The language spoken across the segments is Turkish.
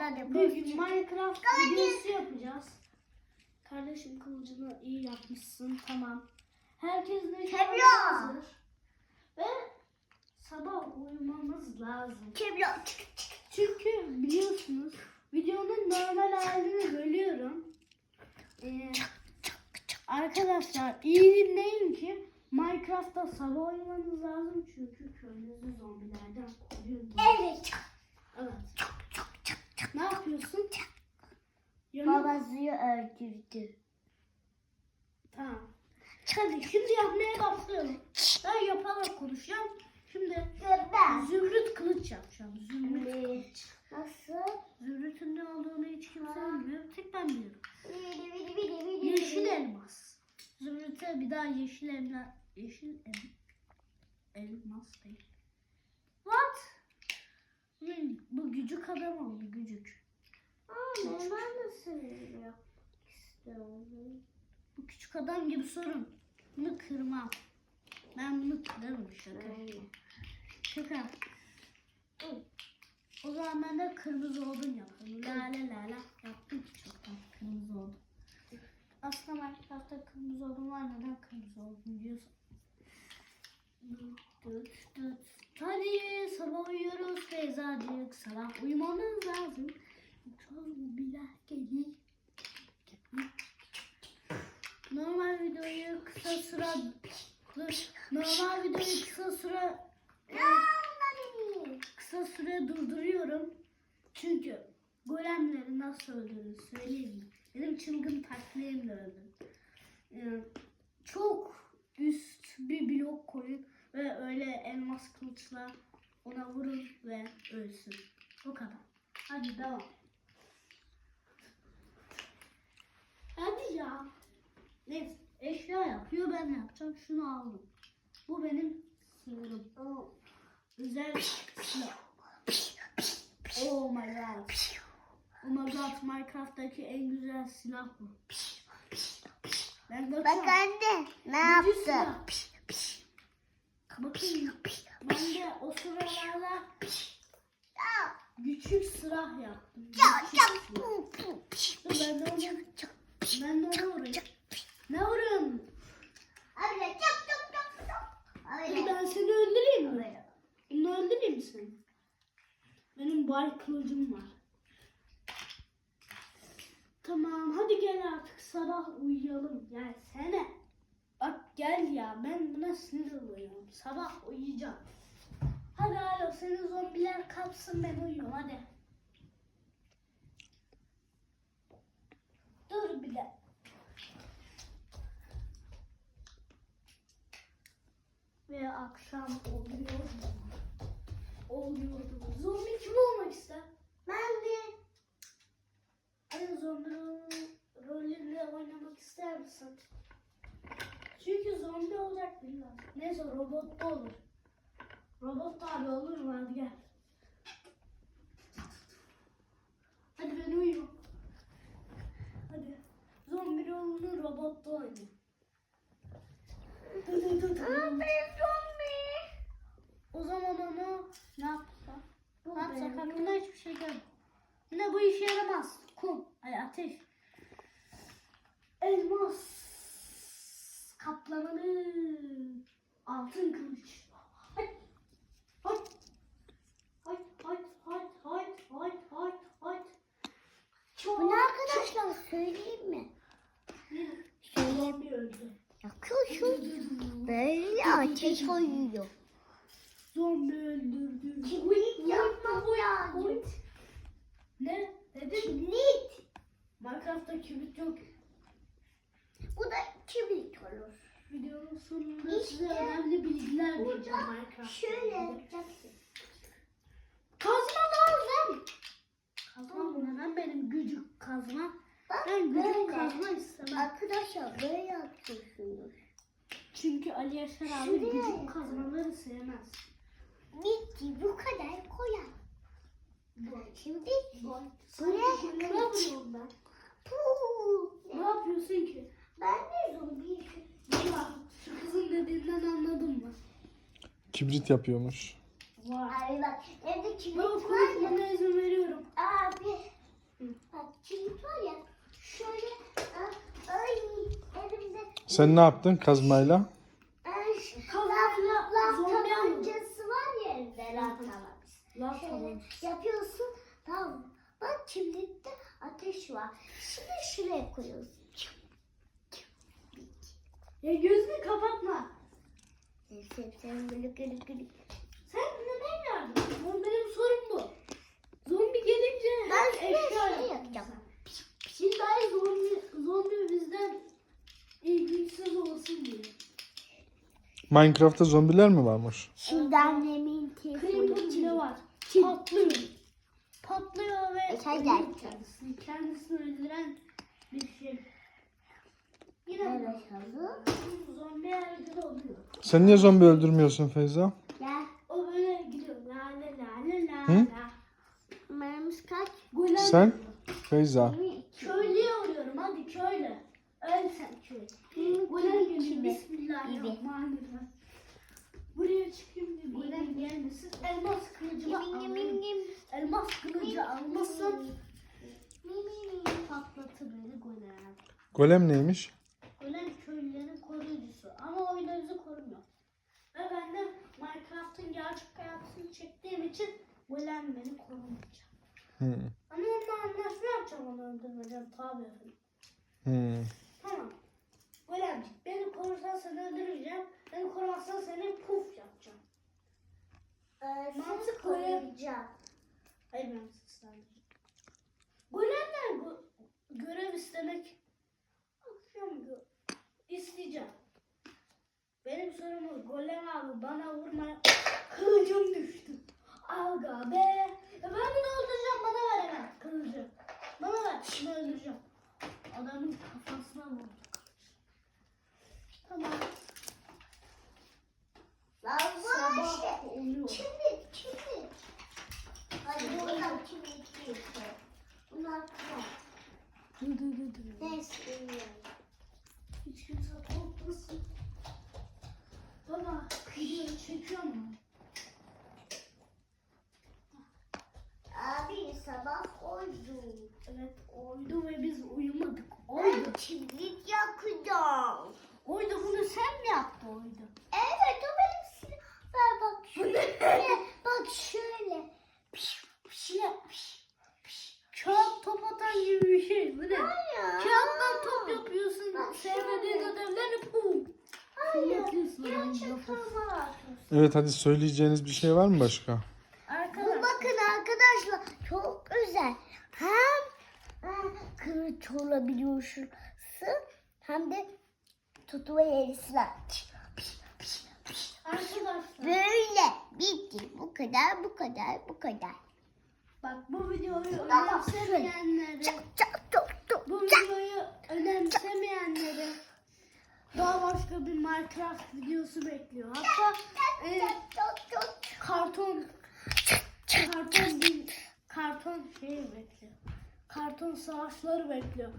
da Bugün Minecraft videosu yapacağız. Kardeşim kılıcını iyi yapmışsın. Tamam. Herkes ne Kebra. hazır. Ve sabah uyumamız lazım. Keblo. Çünkü biliyorsunuz videonun normal halini bölüyorum. Ee, arkadaşlar iyi dinleyin ki Minecraft'ta sabah uyumanız lazım çünkü köyünüzü zombilerden koruyor. Evet. Evet. Çok çok çok çok. Ne yapıyorsun? Yanı- Babasıyı öldürdü. Tamam. Hadi şimdi yapmaya başlıyorum. Ben yaparak konuşacağım. Şimdi Ben. zümrüt kılıç yapacağım. Zümrüt kılıç. Nasıl? Zümrüt'ün ne olduğunu hiç kimse bilmiyor. Tek ben biliyorum. Yeşil elmas. Zümrüt'e bir daha yeşil elma, yeşil el, elmas değil. What? Hmm, bu gücük adam oldu gücük. Aa, ben nasıl yapmak istiyorum? Bu küçük adam gibi sorun. Bunu kırmam. Ben bunu kırarım şaka. Şaka. O zaman ben de kırmızı odun yaparım. Lale lale yaptım ki çoktan kırmızı odun. Aslında Minecraft'ta kırmızı odun var neden kırmızı odun diyorsun. Dıt dıt. Hadi sabah uyuyoruz Feyza'cık. Sabah uyumamız lazım. Yoksa zombiler gelir. Normal videoyu kısa süre. Normal videoyu kısa süre kısa süre durduruyorum. Çünkü golemleri nasıl öldürür söyleyeyim? Benim çılgın taktiğimle öldüm. Yani çok üst bir blok koyun ve öyle elmas kılıçla ona vurun ve ölsün. O kadar. Hadi devam. Hadi ya. Neyse eşya yapıyor ben yapacağım. Şunu aldım. Bu benim sınırım. Özel silah. Oh my god. Oh my god Minecraft'taki en güzel silah bu. Ben Bak anne ne yaptı? Bakın ben de o sıralarda küçük silah yaptım. Ya Küçük ya. silah. pu, pu, pu, Dur ben de onu, ben de onu vurayım. Ne vuruyorsun? Öyle çok çok çok çok. Dur Öyle. ben seni öldüreyim mi? Bunu öldüreyim mi seni? Benim bay kılıcım var. Tamam hadi gel artık sabah uyuyalım. Gelsene. Bak gel ya ben buna sinir oluyorum. Sabah uyuyacağım. Hadi alo seni zombiler kapsın ben uyuyorum hadi. Dur bir de. Ve akşam oluyor. Oluyor. Zombi kim olmak ister? Ben de En zombi ro- rolünde oynamak ister misin? Çünkü zombi olacak bilmem. Neyse robot da olur. Robot da abi olur mu? Hadi gel. Hadi ben uyuyayım. Hadi. Zombi rolünü robotta oynayayım. Dı dı dı dı. ben zombi. O zaman onu ne yapsak? Ne yapsak? Aklıma hiçbir şey gelmedi. Yine bu işe yaramaz. Kum. Ay ateş. Elmas. Hay. Hay. Hay. Çok. Bunu arkadaşlar söyleyeyim mi? Öldü. Yakıyorsun. Böyle ateş koyuyor. Zombi öldürdü. Kibrit yapma bu ya. Ne? Dedin? Kibrit. Minecraft'ta kibrit yok. Kibrit olur. Videonun sonunda İşte size önemli bilgiler vereceğim Burada Minecraft. şöyle yapacaksın. Kazma lazım. Kazma mı? Neden benim gücük kazma? Bak Ben gücük böyle. kazma istemem. Arkadaşlar böyle yapıyorsunuz. Çünkü Ali Yaşar abi Şuraya gücük yapalım. kazmaları sevmez. Bitti bu kadar koyar. Şimdi Buraya ben? Puu. Ne yapıyorsun ki? Ben de zombi. Valla şu kızın dediğinden anladın mı? Kibrit yapıyormuş. Abi bak evde Baba var ya. konuşmana izin veriyorum. Abi. Bak kilit var ya. Şöyle. Ay elimde. Sen ne yaptın kazmayla? Ay, Kazmayla laf, laf zombi aldım. tabancası var ya evde laf tabancası. Laf Şöyle tabancası. yapıyorsun. Tamam. Bak kibritte ateş var. Şimdi şuraya koyuyorsun. Ya gözünü kapatma. Sen, sen böyle gırık gırık. Sen neden geldin? Bu benim sorum bu. Zombi gelince Ben hep şuraya eşya şey yapacağım. yapacağım. Şimdi ay zombi, zombi bizden ilgisiz olsun diye. Minecraft'ta zombiler mi varmış? Şimdi annemin telefonu Creeper bile var. Patlıyor. Patlıyor ve E, ölüyor gel. kendisini. Kendisini öldüren bir şey. Yine Evet oğlum. zombi evde oluyor. Sen niye zombi öldürmüyorsun Feyza? Gel. O böyle gidiyor. La la la la la Hı? la. Numaramız kaç? Golem Sen? Feyza. Gelmesin. Elmas kılıcımı alayım. Elmas kılıcı almasın. Patlatır beni golem. Golem neymiş? Golem köylülerin koruyucusu. Ama bizi korumuyor. Ve ben de Minecraft'ın gerçek hayatını çektiğim için golem beni korumayacak. Hmm. Ama onunla anlaşma yapacağım onu öldürmeyeceğim tabi efendim. Hmm. Tamam. Golemcik beni korursan seni öldürmeyeceğim. Beni korumazsan seni puf yapacağım. Mantık koyacağım. Hayır ben sadece. Golemden go- görev istemek akşam gö- isteyeceğim. Benim sorum o, golem abi bana vurma. Kılıcım düştü. Aga be. Ya ben bunu öldüreceğim bana ver hemen kılıcı. Bana ver şunu öldüreceğim. Adamın kafasına vurdu. Tamam. Lan Sabah şey. oluyor. Şimdi, şimdi. Hadi buradan şimdi işte. Bunlar. Neyse bilmiyorum. Hiç kimse korkmasın. Baba video çekiyor mu? Abi sabah oydu. Evet oydu ve biz uyumadık. Ben Oydu. yakacağım. Oydu bunu sen mi yaptın oydu? Evet o benim silah. Ver bak şöyle. bak şöyle. Piş, piş, piş, piş. Kağıt top atan gibi bir şey. Bu ne? Hayır. Kağıttan top yapıyorsun. Bak Sevmediğin şöyle. ödevlerini pum. Fırlatıyorsun adamın Gerçek kafasına. parmağı atıyorsun. Evet hadi söyleyeceğiniz bir şey var mı başka? Bu Arkadaşlar. bakın arkadaşlar çok güzel. Hem e, kılıç olabiliyorsun hem de tutu ve yerisiler. Arkadaşlar. Böyle bitti. Bu kadar, bu kadar, bu kadar. Bak bu videoyu Tamam, önemsemeyenlere. Çak çak çak çak. Bu videoyu önemsemeyenlere daha başka bir Minecraft videosu bekliyor. Hatta e, karton karton bir karton şey bekliyor. Karton savaşları bekliyor.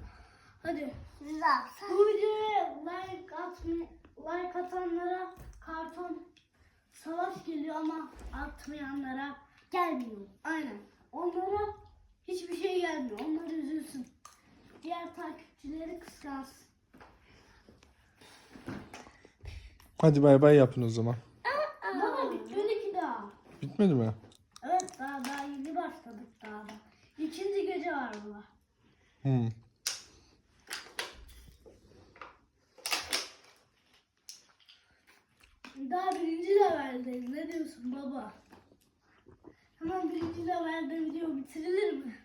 Hadi Güzel. bu videoya like atma, like atanlara karton savaş geliyor ama atmayanlara gelmiyor. Aynen. Onlara hiçbir şey gelmiyor. Onlar üzülsün. Diğer takipçileri kıskansın. Hadi bay bay yapın o zaman. Baba bitmedi ki daha. Bitmedi mi? Evet daha daha yeni başladık daha da. İkinci gece var bu. Hmm. Daha birinci leveldeyiz. Ne diyorsun baba? Hemen birinci levelde video bitirilir mi?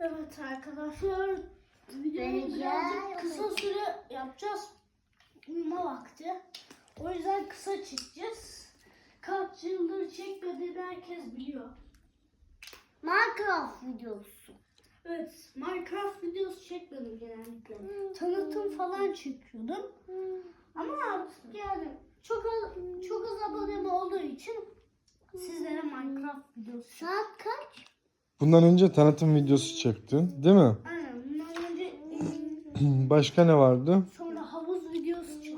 Evet arkadaşlar. Videoyu birazcık kısa süre yapacağız. Uyuma vakti. O yüzden kısa çekeceğiz. Kaç yıldır çekmediğini herkes biliyor. Minecraft videosu. Evet, Minecraft videosu çekmedim genellikle. Tanıtım falan çekiyordum. Ama artık yani çok az, çok az abonem olduğu için sizlere Minecraft videosu Saat kaç? Bundan önce tanıtım videosu çektin değil mi? Aynen bundan önce Başka ne vardı?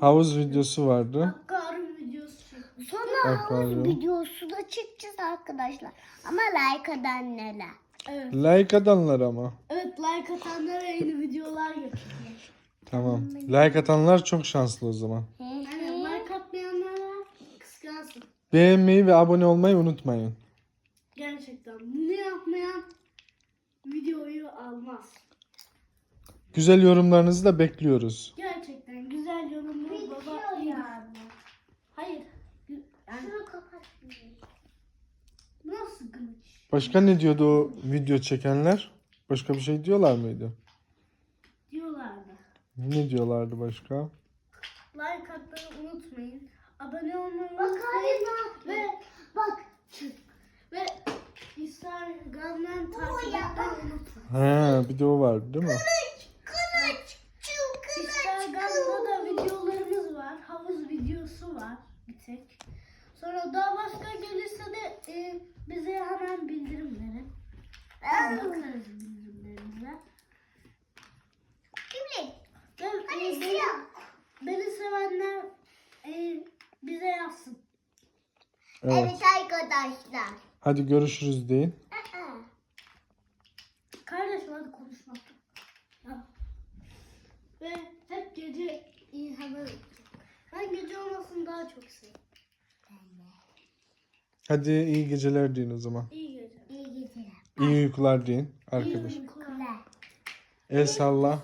Havuz videosu. Havuz vardı. Akvaryum videosu. Sonra Akvaryum. videosu da çekeceğiz arkadaşlar. Ama like edenlere. Evet. Like atanlar ama. Evet like atanlara yeni videolar getireceğiz. Tamam. Like atanlar çok şanslı o zaman. Yani like atmayanlara kıskansın. Beğenmeyi ve abone olmayı unutmayın. Gerçekten bunu yapmayan videoyu almaz. Güzel yorumlarınızı da bekliyoruz. Gerçekten güzel yorumlu baba iyidir. Hayır. gü- Yani Şunu kapat. nasıl kılıç? Başka ne diyordu o video çekenler? Başka bir şey diyorlar mıydı? Diyorlardı. Ne diyorlardı başka? Like atmayı unutmayın. Abone olmayı Bak unutmayın. Ve Bak. ve Instagram'dan takip etmeyi unutmayın. Ha, bir de o vardı değil mi? Kılıç. Şu kılıç. Instagram'da da videolarımız var. Havuz videosu var bir tek. Sonra daha başka gelirse de e, bize hemen bildirim verin. Bakarız bildirimlerinize. Şimdi. Ve, e, Hadi beni, beni sevenler e, bize yazsın. Evet. Evet arkadaşlar. Hadi görüşürüz deyin. Kardeşim hadi konuşmak. Ya. Ve hep gece iyi haber. Ben gece olmasını daha çok seviyorum. Hadi iyi geceler deyin o zaman. İyi gece. İyi geceler. İyi uykular deyin İyi arkadaş. uykular. Kule. El salla.